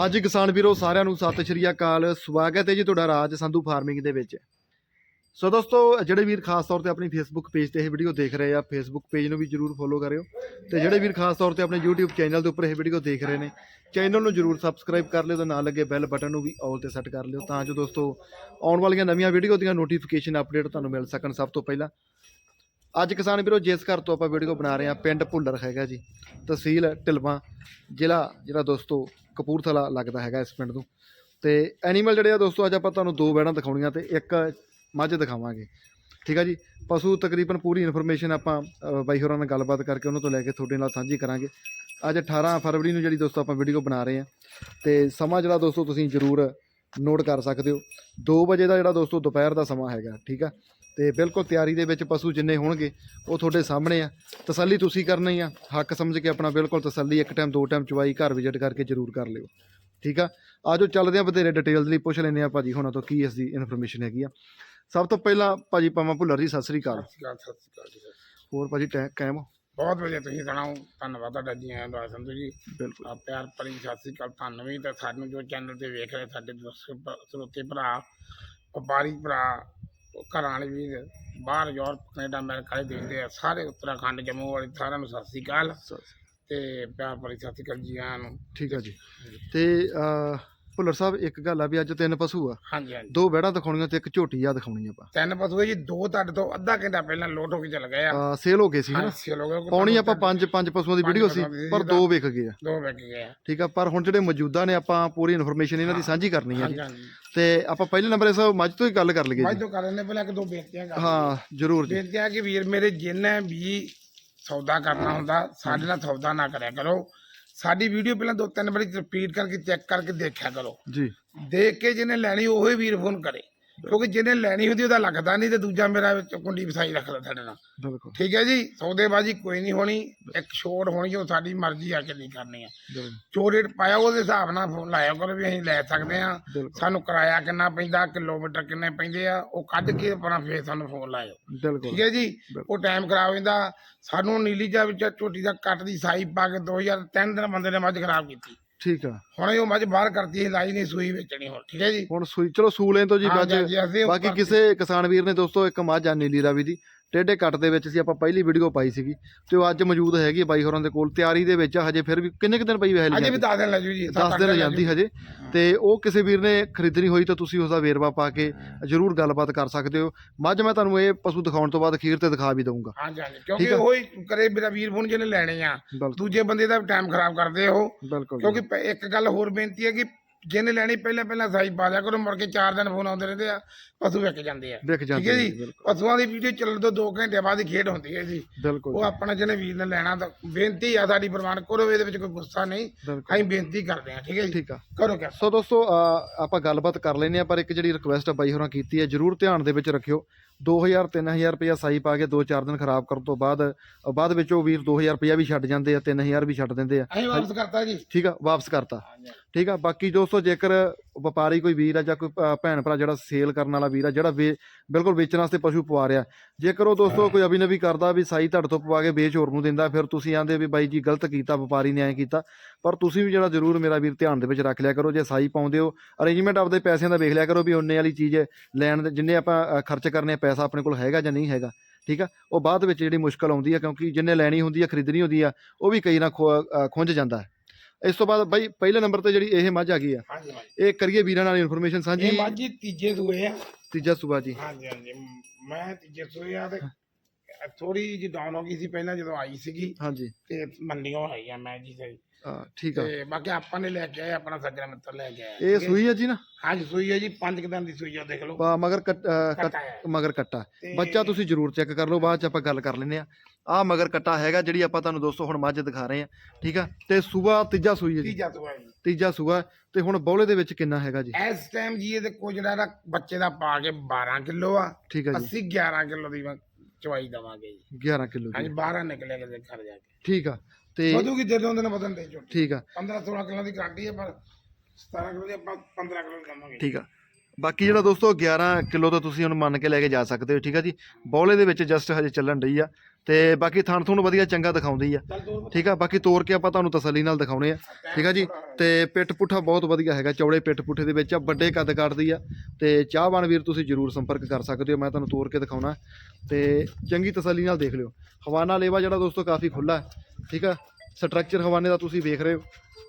ਹਾਂਜੀ ਕਿਸਾਨ ਵੀਰੋ ਸਾਰਿਆਂ ਨੂੰ ਸਤਿ ਸ਼੍ਰੀ ਅਕਾਲ। ਸਵਾਗਤ ਹੈ ਜੀ ਤੁਹਾਡਾ ਰਾਜ ਸੰਧੂ ਫਾਰਮਿੰਗ ਦੇ ਵਿੱਚ। ਸੋ ਦੋਸਤੋ, ਜਿਹੜੇ ਵੀਰ ਖਾਸ ਤੌਰ ਤੇ ਆਪਣੀ ਫੇਸਬੁੱਕ ਪੇਜ ਤੇ ਇਹ ਵੀਡੀਓ ਦੇਖ ਰਹੇ ਆ ਫੇਸਬੁੱਕ ਪੇਜ ਨੂੰ ਵੀ ਜਰੂਰ ਫੋਲੋ ਕਰਿਓ। ਤੇ ਜਿਹੜੇ ਵੀਰ ਖਾਸ ਤੌਰ ਤੇ ਆਪਣੇ YouTube ਚੈਨਲ ਦੇ ਉੱਪਰ ਇਹ ਵੀਡੀਓ ਦੇਖ ਰਹੇ ਨੇ ਚੈਨਲ ਨੂੰ ਜਰੂਰ ਸਬਸਕ੍ਰਾਈਬ ਕਰ ਲਿਓ ਤੇ ਨਾਲ ਲੱਗੇ ਬੈਲ ਬਟਨ ਨੂੰ ਵੀ ਆਲ ਤੇ ਸੈੱਟ ਕਰ ਲਿਓ, ਤਾਂ ਜੋ ਦੋਸਤੋ ਆਉਣ ਵਾਲੀਆਂ ਨਵੀਆਂ ਵੀਡੀਓ ਦੀਆਂ ਨੋਟੀਫਿਕੇਸ਼ਨ ਅਪਡੇਟ ਤੁਹਾਨੂੰ ਮਿਲ ਸਕਣ ਸਭ ਤੋਂ ਪਹਿਲਾਂ। ਅੱਜ ਕਿਸਾਨ ਵੀਰੋ, ਜਿਸ ਘਰ ਤੋਂ ਆਪਾਂ ਵੀਡੀਓ ਬਣਾ ਰਹੇ ਆ ਪਿੰਡ ਭੁੱਲਰ ਹੈਗਾ ਜੀ, ਤਹਿਸੀਲ ਢਿਲਵਾਂ, ਜ਼ਿਲ੍ਹਾ ਜਿਹੜਾ ਦੋਸਤੋ ਕਪੂਰਥਲਾ ਲੱਗਦਾ ਹੈਗਾ ਇਸ ਪਿੰਡ ਤੋਂ। ਤੇ ਐਨੀਮਲ ਜਿਹੜੇ ਆ ਦੋਸਤੋ ਅੱਜ ਆਪਾਂ ਤੁਹਾਨੂੰ ਦੋ ਬੈੜਾਂ ਦਿਖਾਉਣੀਆਂ ਤੇ ਇੱਕ ਮੱਝ ਦਿਖਾਵਾਂਗੇ। ਠੀਕ ਆ ਜੀ? ਪਸ਼ੂ ਤਕਰੀਬਨ ਪੂਰੀ ਇਨਫੋਰਮੇਸ਼ਨ ਆਪਾਂ ਅ, ਬਾਈ ਹੋਰਾਂ ਨਾਲ ਗੱਲਬਾਤ ਕਰਕੇ ਉਹਨਾਂ ਤੋਂ ਲੈ ਕੇ ਤੁਹਾਡੇ ਨਾਲ ਸਾਂਝੀ ਕਰਾਂਗੇ। ਅੱਜ 18 ਫਰਵਰੀ ਨੂੰ ਜਿਹੜੀ ਦੋਸਤੋ ਆਪਾਂ ਵੀਡੀਓ ਬਣਾ ਰਹੇ ਆ ਤੇ ਸਮਾਂ ਜਿਹੜਾ ਦੋਸਤੋ ਤੁਸੀਂ ਜ਼ਰੂਰ ਨੋਟ ਕਰ ਸਕਦੇ ਹੋ। 2 ਵਜੇ ਦਾ ਜਿਹੜਾ ਦੋਸਤੋ ਦੁਪਹਿਰ ਦਾ ਸਮਾਂ ਹੈਗਾ ਠੀਕ ਆ? ਤੇ ਬਿਲਕੁਲ ਤਿਆਰੀ ਦੇ ਵਿੱਚ ਪਸ਼ੂ ਜਿੰਨੇ ਹੋਣਗੇ ਉਹ ਤੁਹਾਡੇ ਸਾਹਮਣੇ ਆ। ਤਸੱਲੀ ਤੁਸੀਂ ਕਰਨੀ ਆ ਹੱਕ ਸਮਝ ਕੇ ਆਪਣਾ ਬਿਲਕੁਲ ਤਸੱਲੀ ਇੱਕ ਟਾਈਮ ਦੋ ਟਾਈਮ ਚਵਾਈ ਘਰ ਵਿਜ਼ਿਟ ਕਰਕੇ ਜ਼ਰੂਰ ਕਰ ਲਿਓ। ਠੀਕ ਆ? ਆਜੋ ਚੱਲਦੇ ਆ ਬਥੇਰੇ ਡਿਟੇਲਸ ਲਈ ਪੁੱਛ ਲੈਂਦੇ ਆ ਭਾਜੀ ਹੁਣਾਂ ਤੋਂ ਕੀ ਇਸ ਦੀ ਇਨਫੋਰਮੇਸ਼ਨ ਹੈਗੀ ਆ। ਸਭ ਤੋਂ ਪਹਿਲਾਂ ਭਾਜੀ ਪਾਵਾਂ ਭੁੱਲਰ ਜੀ ਸਤਿ ਸ੍ਰੀ ਅਕਾਲ। ਸਤਿ ਸ਼੍ਰੀ ਅਕਾਲ ਸਤਿ ਸ਼੍ਰੀ ਅਕਾਲ ਜੀ। ਹੋਰ ਭਾਜੀ ਟੈ ਕਾਇਮ ਹੋ? ਬਹੁਤ ਵਧੀਆ ਤੁਸੀਂ ਸੁਣਾਓ? ਧੰਨਵਾਦ ਤੁਹਾਡਾ ਜੀ ਆਇਆਂ ਦਾ ਸੰਧੂ ਜੀ। ਬਿਲਕੁਲ। ਆ ਪਿਆਰ ਭਰੀ ਸਤਿ ਸ਼੍ਰੀ ਅਕਾਲ ਤੁਹਾਨੂੰ ਵੀ ਤੇ ਸਾਨੂੰ ਜੋ ਚੈਨਲ ਤੇ ਵੇਖ ਰਹੇ ਸਾਡੇ ਦੋਸਤ ਭ- ਸਰੋਤੇ ਭਰਾ ਵਪਾਰੀ ਭਰਾ ਘਰਾਂ ਵਾਲੇ ਵੀ ਬਾਹਰ ਯੂਰਪ ਕੈਨੇਡਾ ਅਮਰੀਕਾ ਵਾਲੇ ਦੇਖਦੇ ਆ। ਸਾਰੇ ਉੱਤਰਾਖੰਡ ਜੰਮੂ ਵਾਲੇ ਸਾਰਿਆਂ ਨੂੰ ਸਤਿ ਸ਼੍ਰੀ ਅਕਾਲ। ਤੇ ਪਿਆਰ ਭਰੀ ਸਤਿ ਸ਼੍ਰੀ ਅਕਾਲ ਜੀ ਆਇਆਂ ਨੂੰ। ਠੀਕ ਆ ਜੀ। ਤੇ ਅਹ, ਭੁੱਲਰ ਸਾਹਿਬ ਇੱਕ ਗੱਲ ਆ ਵੀ ਅੱਜ ਤਿੰਨ ਪਸ਼ੂ ਆ। ਹਾਂਜੀ ਹਾਂਜੀ। ਦੋ ਬੈੜਾਂ ਦਿਖਾਉਣੀਆਂ ਤੇ ਇੱਕ ਝੋਟੀ ਆ ਦਿਖਾਉਣੀ ਆਪਾਂ। ਤਿੰਨ ਪਸ਼ੂ ਹੈ ਜੀ ਦੋ ਤੁਹਾਡੇ ਤੋਂ ਅੱਧਾ ਘੰਟਾ ਪਹਿਲਾਂ ਲੋਟ ਹੋ ਕੇ ਚਲ ਗਏ ਆ। ਸੇਲ ਹੋ ਗਏ ਸੀ ਹਨਾ? ਹਾਂ ਲੋਕ ਪਾਉਣੀ ਆਪਾਂ ਪੰਜ ਪੰਜ ਪਸ਼ੂਆਂ ਦੀ ਵੀਡੀਓ ਸੀ ਪਰ ਦੋ ਵਿਕ ਗਏ ਆ। ਦੋ ਵਿਕ ਗਏ ਆ। ਠੀਕ ਆ ਪਰ ਹੁਣ ਜਿਹੜੇ ਮੌਜੂਦਾ ਨੇ ਆਪਾਂ ਪੂਰੀ ਇਨਫੋਰਮੇਸ਼ਨ ਇਹਨਾਂ ਦੀ ਸਾਂਝੀ ਕਰਨੀ ਹੈ ਹਾਂਜੀ ਜੀ ਤੇ ਆਪਾਂ ਪਹਿਲੇ ਨੰਬਰ ਇਸ ਮੱਝ ਤੋਂ ਹੀ ਗੱਲ ਕਰ ਲਈਏ ਮੈਂ ਜੀ ਤੋਂ ਕਰ ਲੈਣੇ ਪਹਿਲਾਂ ਇੱਕ ਦੋ ਬੇਨਤੀਆਂ ਕਰ ਹਾਂ ਜਰੂਰ ਜੀ। ਬੇਨਤੀ ਹੈ ਕਿ ਵੀਰ ਮੇਰੇ ਜਿੰਨੇ ਵੀ ਸੌਦਾ ਕਰਨਾ ਹੁੰਦਾ ਸਾਡੇ ਨਾਲ ਸੌਦਾ ਨਾ ਕਰਿਆ ਕਰੋ। ਸਾਡੀ ਵੀਡੀਓ ਪਹਿਲਾਂ ਦੋ ਤਿੰਨ ਵਾਰੀ ਰਿਪੀਟ ਕਰਕੇ ਚੈੱਕ ਕਰਕੇ ਦੇਖਿਆ ਕਰੋ। ਜੀ। ਦੇਖ ਕੇ ਜਿਹਨੇ ਲੈਣੀ ਉਹੀ ਵੀਰ ਫੋਨ ਕਰੇ। ਕਿਉਂਕਿ ਜਿਹਨੇ ਲੈਣੀ ਹੁੰਦੀ ਉਹਦਾ ਲੱਗਦਾ ਨਹੀਂ ਤੇ ਦੂਜਾ ਮੇਰਾ ਵਿੱਚ ਕੁੰਡੀ ਵਸਾਈ ਰੱਖਦਾ ਸਾਡੇ ਨਾਲ। ਬਿਲਕੁਲ। ਠੀਕ ਹੈ ਜੀ? ਸੌਦੇਬਾਜ਼ੀ ਕੋਈ ਨਹੀਂ ਹੋਣੀ ਇੱਕ ਛੋੜ ਹੋਣੀ ਉਹ ਸਾਡੀ ਮਰਜ਼ੀ ਆ ਕੇ ਨਹੀਂ ਕਰਨੀ ਆ। ਜੋ ਰੇਟ ਪਾਇਆ ਉਹਦੇ ਹਿਸਾਬ ਨਾਲ ਫੋਨ ਲਾਇਆ ਕਰੋ ਵੀ ਅਸੀਂ ਲੈ ਸਕਦੇ ਆ ਸਾਨੂੰ ਕਿਰਾਇਆ ਕਿੰਨਾ ਪੈਂਦਾ ਕਿਲੋਮੀਟਰ ਕਿੰਨੇ ਪੈਂਦੇ ਆ ਉਹ ਕੱਢ ਕੇ ਆਪਣਾ ਫੇਰ ਸਾਨੂੰ ਫੋਨ ਲਾਇਓ। ਠੀਕ ਹੈ ਜੀ? ਉਹ ਟਾਈਮ ਖਰਾਬ ਹੋ ਜਾਂਦਾ ਸਾਨੂੰ ਨੀਲੀ ਜਾ ਵਿੱਚ ਝੋਟੀ ਦਾ ਕੱਟ ਦੀ ਸਾਈ ਪਾ ਕੇ 2003 ਦਿਨ ਬੰਦੇ ਨੇ ਮੱਝ ਖਰਾਬ ਕੀਤੀ। ਠੀਕ ਆ। ਹੁਣ ਇਹ ਉਹ ਮੱਝ ਬਾਹਰ ਕਰਤੀ ਹੈ ਲਾਈ ਨਹੀਂ ਸੂਈ ਵੇਚਣੀ ਹੁਣ ਠੀਕ ਹੈ ਜੀ? ਹੁਣ ਸੂਈ ਚਲੋ ਸੂਲੇ ਤੋਂ ਜੀ ਹਾਂ ਬਾਅਦ ਜੀ, ਚ ਜੀ, ਅਸੀਂ ਉਹ ਬਾਕੀ। ਕਿਸੇ ਕਿਸਾਨ ਵੀਰ ਨੇ ਦੋਸਤੋ ਇੱਕ ਮੱਝ ਆ ਨੀਲੀ ਰਾਵੀ ਦੀ। ਟੇਢੇ ਕੱਟ ਦੇ ਵਿੱਚ ਸੀ ਆਪਾਂ ਪਹਿਲੀ ਵੀਡੀਓ ਪਾਈ ਸੀਗੀ ਤੇ ਉਹ ਅੱਜ ਮੌਜੂਦ ਹੈਗੀ ਬਾਈ ਹੋਰਾਂ ਦੇ ਕੋਲ ਤਿਆਰੀ ਦੇ ਵਿੱਚ ਆ, ਹਜੇ ਫਿਰ ਵੀ ਕਿੰਨੇ ਕੁ ਦਿਨ ਪਈ ਵਹਿ ਅਜੇ ਵੀ ਦੱਸ ਦਿਨ ਲੱਜੂ ਜੀ 10 ਦਿਨ ਜਾਂਦੀ ਹਜੇ। ਤੇ ਉਹ ਕਿਸੇ ਵੀਰ ਨੇ ਖਰੀਦਣੀ ਹੋਈ ਤਾਂ ਤੁਸੀਂ ਉਸ ਦਾ ਵੇਰਵਾ ਪਾ ਕੇ ਜਰੂਰ ਗੱਲਬਾਤ ਕਰ ਸਕਦੇ ਹੋ। ਮੱਝ ਮੈਂ ਤੁਹਾਨੂੰ ਇਹ ਪਸ਼ੂ ਦਿਖਾਉਣ ਤੋਂ ਬਾਅਦ ਅਖੀਰ ਤੇ ਦਿਖਾ ਵੀ ਦਊਂਗਾ। ਹਾਂਜੀ ਕਿਉਂਕਿ। ਉਹੀ ਕਰੇ ਮੇਰਾ ਵੀਰ ਫੋਨ ਜਿਹਨੇ ਲੈਣੇ ਆ। ਦੂਜੇ ਬੰਦੇ ਦਾ ਟਾਈਮ ਖਰਾਬ ਕਰਦੇ ਉਹ। ਬਿਲਕੁਲ ਕਿਉਂਕਿ ਇੱਕ ਗੱਲ ਹੋਰ ਬੇਨਤੀ ਹੈ ਕਿ ਜਿਹਨੇ ਲੈਣੀ ਪਹਿਲਾਂ ਪਹਿਲਾਂ ਸਾਈ ਪਾ ਦਿਆ ਕਰੋ ਮੁੜ ਕੇ 4 ਦਿਨ ਫੋਨ ਆਉਂਦੇ ਰਹਿੰਦੇ ਆ ਪਸ਼ੂ ਵਿਕ ਜਾਂਦੇ ਆ। ਠੀਕ ਜਾਂਦੇ ਨੇ, ਜੀ ਬਿਲਕੁਲ। ਪਸ਼ੂਆਂ ਦੀ ਵੀਡੀਓ ਚੱਲਣ ਤੋਂ 2 ਘੰਟੇ ਬਾਅਦ ਹੀ ਖੇਡ ਹੁੰਦੀ ਹੈ ਜੀ। ਬਿਲਕੁਲ ਉਹ ਆਪਣਾ ਜਿਹਨੇ ਵੀਰ ਨੇ ਲੈਣਾ ਤਾਂ ਬੇਨਤੀ ਆ ਸਾਡੀ ਪ੍ਰਮਾਣ ਕਰੋ ਇਹਦੇ ਵਿੱਚ ਕੋਈ ਗੁੱਸਾ ਨਹੀਂ। ਬਿਲਕੁਲ। ਅਸੀਂ ਬੇਨਤੀ ਕਰਦੇ ਹਾਂ ਠੀਕ ਹੈ ਜੀ? ਠੀਕ ਆ। ਕਰੋ ਕਿਆ? ਸੋ ਦੋਸਤੋ ਅਹ ਆਪਾਂ ਗੱਲਬਾਤ ਕਰ ਲੈਨੇ ਆ ਪਰ ਇੱਕ ਜਿਹੜੀ ਰਿਕੁਐਸਟ ਬਾਈ ਹੋਰਾਂ ਕੀਤੀ ਹੈ ਜਰੂਰ ਧਿਆਨ ਦੇ ਵਿੱਚ ਰੱਖਿਓ। 2000 3000 ਰੁਪਇਆ ਸਾਈ ਪਾ ਕੇ 2-4 ਦਿਨ ਖਰਾਬ ਕਰਨ ਤੋਂ ਬਾਅਦ ਬਾਅਦ ਵਿੱਚ ਉਹ ਵੀਰ 2000 ਰੁਪਇਆ ਵੀ ਛੱਡ ਜਾਂਦੇ ਆ 3000 ਵੀ ਛੱਡ ਦਿੰਦੇ ਆ। ਅਸੀਂ ਵਾਪਸ ਕਰਤਾ ਜੀ। ਠੀਕ ਆ ਵਾਪਸ ਕਰਤਾ। ਠੀਕ ਆ ਬਾਕੀ ਦੋਸਤੋ ਜੇਕਰ ਵਪਾਰੀ ਕੋਈ ਵੀਰ ਆ ਜਾਂ ਕੋਈ ਭੈਣ ਭਰਾ ਜਿਹੜਾ ਸੇਲ ਕਰਨ ਵਾਲਾ ਵੀਰ ਆ ਜਿਹੜਾ ਬਿਲਕੁਲ ਵੇਚਣ ਵਾਸਤੇ ਪਸ਼ੂ ਪਵਾ ਰਿਹਾ ਜੇਕਰ ਉਹ ਦੋਸਤੋ ਕੋਈ ਅਭਿਨਵੀ ਕਰਦਾ ਵੀ ਸਾਈ ਤੁਹਾਡੇ ਤੋਂ ਪਵਾ ਕੇ ਵੇਚ ਹੋਰ ਨੂੰ ਦਿੰਦਾ ਫਿਰ ਤੁਸੀਂ ਆਂਦੇ ਵੀ ਬਾਈ ਜੀ ਗਲਤ ਕੀਤਾ ਵਪਾਰੀ ਨੇ ਐਂ ਕੀਤਾ ਪਰ ਤੁਸੀਂ ਵੀ ਜਿਹੜਾ ਜ਼ਰੂਰ ਮੇਰਾ ਵੀਰ ਧਿਆਨ ਦੇ ਵਿੱਚ ਰੱਖ ਲਿਆ ਕਰੋ ਜੇ ਸਾਈ ਪਾਉਂਦੇ ਹੋ ਅਰੇਂਜਮੈਂਟ ਆਪਦੇ ਪੈਸਿਆਂ ਦਾ ਵੇਖ ਲਿਆ ਕਰੋ ਵੀ ਉਹਨੇ ਵਾਲੀ ਚੀਜ਼ ਲੈਣ ਦੇ ਜਿੰਨੇ ਆਪਾਂ ਖਰਚ ਕਰਨੇ ਪੈਸਾ ਆਪਣੇ ਕੋਲ ਹੈਗਾ ਜਾਂ ਨਹੀਂ ਹੈਗਾ ਠੀਕ ਆ ਉਹ ਬਾਅਦ ਵਿੱਚ ਜਿਹੜੀ ਮੁਸ਼ਕਲ ਆਉਂਦੀ ਆ ਕਿਉਂਕਿ ਜਿੰਨੇ ਲੈਣੀ ਹੁੰਦੀ ਆ ਖਰੀਦਣੀ ਹੁੰਦੀ ਆ ਉਹ ਵੀ ਕਈ ਨਾ ਖੁੰਝ ਜਾਂਦਾ ਹੈ। ਇਸ ਤੋਂ ਬਾਅਦ ਬਾਈ ਪਹਿਲੇ ਨੰਬਰ ਤੇ ਜਿਹੜੀ ਇਹ ਮੱਝ ਆ ਗਈ ਆ ਹਾਂਜੀ ਹਾਂਜੀ। ਇਹ ਕਰੀਏ ਵੀਰਾਂ ਨਾਲ ਇਨਫੋਰਮੇਸ਼ਨ ਸਾਂਝੀ? ਇਹ ਮਾਝੀ ਤੀਜੇ ਸੂਏ ਆ। ਤੀਜਾ ਸੂਬਾ ਜੀ। ਹਾਂਜੀ ਹਾਂਜੀ। ਮੈਂ ਤੀਜੇ ਸੂਏ ਆ ਤੇ ਥੋੜੀ ਜਿਹੀ ਡਾਊਨ ਹੋ ਗਈ ਸੀ ਪਹਿਲਾਂ ਜਦੋਂ ਆਈ ਸੀਗੀ। ਹਾਂਜੀ। ਤੇ ਮੰਡੀਆਂ ਆਈ ਆ ਮੈਂ ਜੀ ਸਹੀ ਹਾਂ, ਠੀਕ ਆ। ਤੇ ਬਾਕੀ ਆਪਾਂ ਨੇ ਲੈ ਕੇ ਆਏ ਆਪਣਾ ਸੱਜਣਾ ਮਿੱਤਰ ਲੈ ਕੇ ਆਇਆ ਇਹ ਸੂਈ ਆ ਜੀ ਨਾ? ਹਾਂਜੀ ਸੂਈ ਹੈ ਜੀ। ਪੰਜ ਕੁ ਦਿਨ ਦੀ ਸੂਈ ਆ ਦੇਖ ਲਓ। ਮਗਰ ਕੱਟ- ਅ, ਕੱਟ- ਕੱਟਾ ਹੈ। ਮਗਰ ਕੱਟਾ। ਤੇ ਬੱਚਾ ਤੁਸੀਂ ਜਰੂਰ ਚੈੱਕ ਕਰ ਲਓ ਬਾਅਦ ਚ ਆਪਾਂ ਗੱਲ ਕਰ ਲੈਂਦੇ ਆ ਆ ਮਗਰ ਕੱਟਾ ਹੈਗਾ ਜਿਹੜੀ ਆਪਾਂ ਤੁਹਾਨੂੰ ਦੋਸਤੋ ਹੁਣ ਮੱਝ ਦਿਖਾ ਰਹੇ ਆ ਠੀਕ ਆ? ਤੇ ਸੂਬਾ ਤੀਜਾ ਸੂਈ ਹੈ ਜੀ। ਤੀਜਾ ਸੂਆ ਜੀ। ਤੀਜਾ ਸੂਆ। ਤੇ ਹੁਣ ਬੌਲੇ ਦੇ ਵਿੱਚ ਕਿੰਨਾ ਹੈਗਾ ਜੀ? ਇਸ ਟਾਈਮ ਜੀ ਇਹਦੇ ਕੋਲ ਜਿਹੜਾ ਇਹਦਾ ਬੱਚੇ ਦਾ ਪਾ ਕੇ 12 ਕਿਲੋ ਆ। ਠੀਕ ਆ ਜੀ। ਅਸੀਂ 11 ਕਿਲੋ ਦੀ ਚਵਾਈ ਦਵਾਂਗੇ ਜੀ। 11 ਕਿਲੋ ਹਾਂਜੀ ਦੀ 12 ਨਿਕਲਿਆ ਕਿਤੇ ਘਰ ਜਾ ਕੇ। ਠੀਕ ਆ। ਤੇ ਵਧੂ ਕਿ ਦੇ ਦੋਂਦੇ ਨੇ ਬਦਨ ਦੇ ਝੋਟੀ ਠੀਕ ਆ। 15 16 ਕਿਲੋ ਦੀ ਗਾਰੰਟੀ ਹੈ ਪਰ 17 ਕਿਲੋ ਦੀ ਆਪਾਂ 15 ਕਿਲੋ ਦੀ ਦਵਾਂਗੇ। ਠੀਕ ਆ। ਬਾਕੀ ਜਿਹੜਾ ਦੋਸਤੋ 11 ਕਿਲੋ ਤੋਂ ਤੁਸੀਂ ਹੁਣ ਮੰਨ ਕੇ ਲੈ ਕੇ ਜਾ ਸਕਦੇ ਹੋ ਠੀਕ ਆ ਜੀ? ਬੌਲੇ ਦੇ ਵਿੱਚ ਜਸਟ ਹਜੇ ਚੱਲਣ ਰਹੀ ਆ। ਤੇ ਬਾਕੀ ਥਣ ਥੁਣ ਵਧੀਆ ਚੰਗਾ ਦਿਖਾਉਂਦੀ ਆ। ਠੀਕ ਆ, ਬਾਕੀ ਤੋਰ ਕੇ ਆਪਾਂ ਤੁਹਾਨੂੰ ਤਸੱਲੀ ਨਾਲ ਦਿਖਾਉਣੇ ਆ। ਠੀਕ ਆ ਜੀ, ਤੇ ਪਿੱਠ ਪੁੱਠਾ ਬਹੁਤ ਵਧੀਆ ਹੈਗਾ, ਚੌੜੇ ਪਿੱਠ ਪੁੱਠੇ ਦੇ ਵਿੱਚ ਆ, ਵੱਡੇ ਕੱਦ ਕੱਢਦੀ ਆ। ਤੇ ਚਾਹਵਾਨ ਵੀਰ ਤੁਸੀਂ ਜਰੂਰ ਸੰਪਰਕ ਕਰ ਸਕਦੇ ਹੋ, ਮੈਂ ਤੁਹਾਨੂੰ ਤੋਰ ਕੇ ਦਿਖਾਉਣਾ। ਤੇ ਚੰਗੀ ਤਸੱਲੀ ਨਾਲ ਦੇਖ ਲਿਓ। ਹਵਾਨਾ ਲੇਵਾ ਜਿਹੜਾ ਦੋਸਤੋ ਕਾਫੀ ਖੁੱਲਾ ਹੈ, ਠੀਕ ਆ? ਸਟਰਕਚਰ ਹਵਾਨੇ ਦਾ ਤੁਸੀਂ ਵੇਖ ਰਹੇ ਹੋ,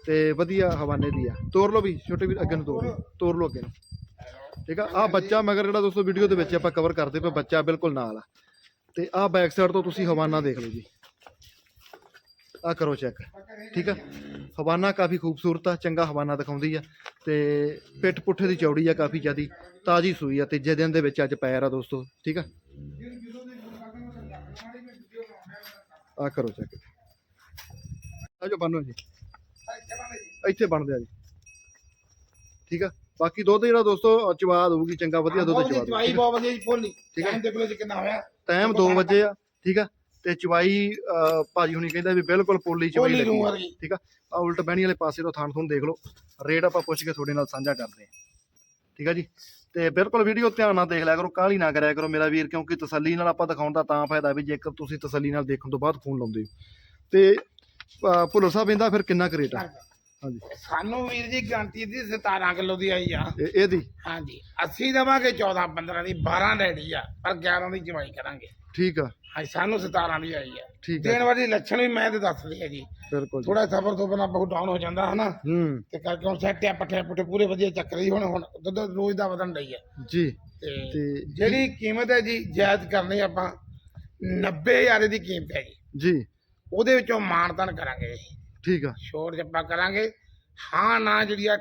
ਤੇ ਵਧੀਆ ਹਵਾਨੇ ਦੀ ਆ। ਤੋਰ ਲਓ ਵੀ, ਛੋਟੇ ਵੀਰ ਅੱਗੇ ਨੂੰ ਤੋਰ ਲਓ ਤੋੜ ਲਓ ਅੱਗੇ ਨੂੰ। ਠੀਕ ਆ ਆ ਬੱਚਾ ਮਗਰ ਜਿਹੜਾ ਦੋਸਤੋ ਵੀਡੀਓ ਦੇ ਵਿੱਚ ਆਪਾਂ ਕਵਰ ਕਰਦੇ ਪਏ, ਬੱਚਾ ਬਿਲਕੁਲ ਨਾਲ ਆ। ਤੇ ਆ ਬੈਕ ਸਾਈਡ ਤੋਂ ਤੁਸੀਂ ਹਵਾਨਾ ਦੇਖ ਲਓ ਜੀ। ਆ ਕਰੋ ਚੈੱਕ ਠੀਕ ਆ? ਹਵਾਨਾ ਕਾਫੀ ਖੂਬਸੂਰਤ ਆ ਚੰਗਾ ਹਵਾਨਾ ਦਿਖਾਉਂਦੀ ਆ ਤੇ ਪਿੱਠ ਪੁੱਠੇ ਦੀ ਚੌੜੀ ਆ ਕਾਫੀ ਜਿਆਦੀ ਤਾਜੀ ਸੂਈ ਆ ਤੀਜੇ ਦਿਨ ਦੇ ਵਿੱਚ ਅੱਜ ਪੈਰ ਆ ਦੋਸਤੋ ਠੀਕ ਆ? ਆ ਕਰੋ ਚੈੱਕ ਆ ਜੋ ਬੰਨੋ ਜੀ। ਇੱਥੇ ਬਣਦੇ ਆ ਜੀ। ਠੀਕ ਆ? ਬਾਕੀ ਦੁੱਧ ਜਿਹੜਾ ਦੋਸਤੋ ਚਵਾ ਦਊਗੀ ਚੰਗਾ ਵਧੀਆ ਦੁੱਧ ਚਵਾ ਦਊਗੀ ਬਹੁਤ ਵਧੀਆ ਜੀ ਫੁੱਲ ਠੀਕ। ਟਾਈਮ ਦੇਖ ਲਓ ਜੀ ਕਿੰਨਾ ਹੋਇਆ। ਟਾਈਮ 2 ਵਜੇ ਆ ਠੀਕ ਆ? ਤੇ ਚਵਾਈ ਅਹ, ਭਾਜੀ ਹੁਣੀ ਕਹਿੰਦਾ ਵੀ ਬਿਲਕੁਲ ਪੋਲੀ ਚਵਾਈ ਪੋਲੀ ਲੱਗੀ ਆ। ਵਰਗੀ ਠੀਕ ਆ? ਆ ਉਲਟ ਬਹਿਣੀ ਵਾਲੇ ਪਾਸੇ ਤੋਂ ਥਾਣ ਥੂਣ ਦੇਖ ਲਓ। ਰੇਟ ਆਪਾਂ ਪੁੱਛ ਕੇ ਤੁਹਾਡੇ ਨਾਲ ਸਾਂਝਾ ਕਰਦੇ ਹਾਂ। ਠੀਕ ਆ ਜੀ? ਤੇ ਬਿਲਕੁਲ ਵੀਡੀਓ ਧਿਆਨ ਨਾਲ ਦੇਖ ਲਿਆ ਕਰੋ ਕਾਹਲੀ ਨਾ ਕਰਿਆ ਕਰੋ ਮੇਰਾ ਵੀਰ ਕਿਉਂਕਿ ਤਸੱਲੀ ਨਾਲ ਆਪਾਂ ਦਿਖਾਉਣ ਦਾ ਤਾਂ ਫਾਇਦਾ ਵੀ ਜੇਕਰ ਤੁਸੀਂ ਤਸੱਲੀ ਨਾਲ ਦੇਖਣ ਤੋਂ ਬਾਅਦ ਫੋਨ ਲਾਉਂਦੇ ਹੋ। ਤੇ ਅਹ, ਭੁੱਲਰ ਸਾਹਿਬ ਇਹਦਾ ਫਿਰ ਕਿੰਨਾ ਕੁ ਰੇਟ ਆ? ਹਾਂਜੀ। ਸਾਨੂੰ ਵੀਰ ਜੀ ਗਾਂਟੀ ਦੀ 17 ਕਿਲੋ ਦੀ ਆਈ ਆ। ਇਹ- ਇਹਦੀ? ਹਾਂਜੀ। ਅਸੀਂ ਦਵਾਂਗੇ 14 15 ਦੀ 12 ਰੈਡੀ ਆ ਪਰ 11 ਦੀ ਚਵਾਈ ਕਰਾਂਗੇ। ਠੀਕ ਆ। ਹਾਂਜੀ ਸਾਨੂੰ 17 ਦੀ ਆਈ ਆ। ਠੀਕ ਆ। ਦੇਣ ਵਾਲੀ ਲੱਛਣ ਵੀ ਮੈਂ ਤੇ ਦੱਸ ਰਹੀ ਆ ਜੀ। ਬਿਲਕੁਲ ਜੀ। ਥੋੜਾ ਸਫਰ ਤੋਂ ਬਿਨਾ ਬਹੁਤ ਡਾਊਨ ਹੋ ਜਾਂਦਾ ਹਨਾ? ਹੂੰ। ਤੇ ਕਰਕੇ ਹੁਣ ਸੈੱਟ ਆ ਪੱਠੇ ਪੁੱਠੇ ਪੂਰੇ ਵਧੀਆ ਚੱਕ ਰਹੀ ਹੁਣ ਹੁਣ ਦੁੱਧ ਰੋਜ਼ ਦਾ ਵਧਣ ਰਹੀ ਹੈ ਜੀ। ਤੇ ਤੇ ਜਿਹੜੀ ਕੀਮਤ ਹੈ ਜੀ ਜਾਇਜ਼ ਕਰਨੀ ਆਪਾਂ 90000 ਦੀ ਕੀਮਤ ਹੈ ਜੀ। ਜੀ। ਉਹਦੇ ਵਿੱਚੋਂ ਮਾਨਤਨ ਕਰਾਂਗੇ। ਠੀਕ ਆ। ਛੋੜ ਜੱਪਾ ਕਰਾਂਗੇ। ਹਾਂ ਨਾ ਜਿਹੜੀ ਆ